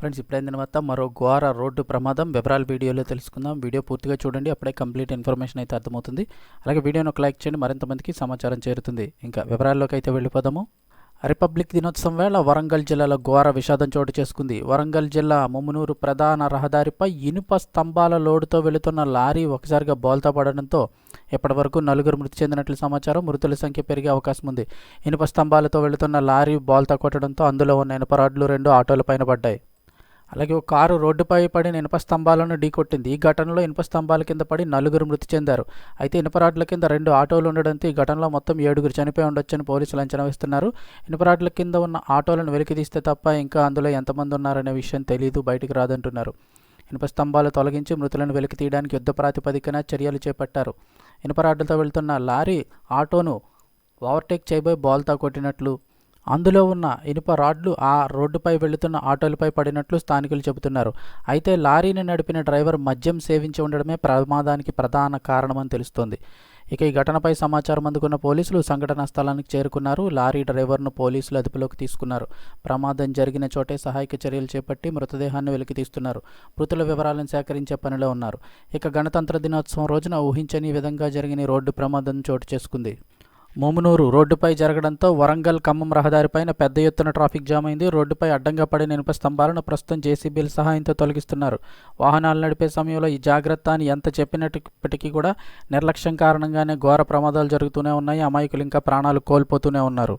Friends ఇప్పుడైన తర్వాత మరో ఘోర రోడ్డు ప్రమాదం వివరాలు వీడియోలో తెలుసుకుందాం. వీడియో పూర్తిగా చూడండి అప్పుడే కంప్లీట్ ఇన్ఫర్మేషన్ అయితే అర్థమవుతుంది. అలాగే వీడియోను ఒక లైక్ చేయండి మరింత మందికి సమాచారం చేరుతుంది. ఇంకా వివరాల్లోకి అయితే వెళ్ళిపోదాము. రిపబ్లిక్ దినోత్సవం వేళ వరంగల్ జిల్లాలో ఘోర విషాదం చోటు చేసుకుంది. వరంగల్ జిల్లా ముమునూరు ప్రధాన రహదారిపై ఇనుప స్తంభాల లోడుతో వెళుతున్న లారీ ఒకసారిగా బోల్తా పడడంతో ఇప్పటివరకు నలుగురు మృతి చెందినట్లు సమాచారం. మృతుల సంఖ్య పెరిగే అవకాశం ఉంది. ఇనుప స్తంభాలతో వెళుతున్న లారీ బోల్తా కొట్టడంతో అందులో ఉన్న ఇనుప రాడ్లు రెండు ఆటోలు పైన పడ్డాయి. అలాగే ఒక కారు రోడ్డుపై పడిన ఇనుప స్తంభాలను ఢీకొట్టింది. ఈ ఘటనలో ఇనుప స్తంభాల కింద పడి నలుగురు మృతి చెందారు. అయితే ఇనుపరాడ్ల కింద రెండు ఆటోలు ఉండడంతో ఈ ఘటనలో మొత్తం ఏడుగురు చనిపోయి ఉండొచ్చని పోలీసులు అంచనా వేస్తున్నారు. ఇనుపరాడ్ల కింద ఉన్న ఆటోలను వెలికి తీస్తే తప్ప ఇంకా అందులో ఎంతమంది ఉన్నారనే విషయం తెలియదు బయటికి రాదంటున్నారు. ఇనుప స్తంభాలు తొలగించి మృతులను వెలికి తీయడానికి యుద్ధ ప్రాతిపదికన చర్యలు చేపట్టారు. ఇనుపరాడ్లతో వెళ్తున్న లారీ ఆటోను ఓవర్టేక్ చేయబోయి బాల్తా కొట్టినట్లు అందులో ఉన్న ఇనుప రాడ్లు ఆ రోడ్డుపై వెళుతున్న ఆటోలపై పడినట్లు స్థానికులు చెబుతున్నారు. అయితే లారీని నడిపిన డ్రైవర్ మద్యం సేవించి ఉండడమే ప్రమాదానికి ప్రధాన కారణమని తెలుస్తోంది. ఇక ఈ ఘటనపై సమాచారం అందుకున్న పోలీసులు సంఘటనా స్థలానికి చేరుకున్నారు. లారీ డ్రైవర్ను పోలీసులు అదుపులోకి తీసుకున్నారు. ప్రమాదం జరిగిన చోటే సహాయక చర్యలు చేపట్టి మృతదేహాన్ని వెలికి తీస్తున్నారు. మృతుల వివరాలను సేకరించే పనిలో ఉన్నారు. ఇక గణతంత్ర దినోత్సవం రోజున ఊహించని విధంగా జరిగిన రోడ్డు ప్రమాదం చోటు చేసుకుంది. మోమునూరు రోడ్డుపై జరగడంతో వరంగల్ ఖమ్మం రహదారిపైన పెద్ద ఎత్తున ట్రాఫిక్ జామ్ అయింది. రోడ్డుపై అడ్డంగా పడిన ఇనుప స్తంభాలను ప్రస్తుతం జేసీబీల సహాయంతో తొలగిస్తున్నారు. వాహనాలు నడిపే సమయంలో ఈ జాగ్రత్త అని ఎంత చెప్పినప్పటికీ కూడా నిర్లక్ష్యం కారణంగానే ఘోర ప్రమాదాలు జరుగుతూనే ఉన్నాయి. అమాయకులు ఇంకా ప్రాణాలు కోల్పోతూనే ఉన్నారు.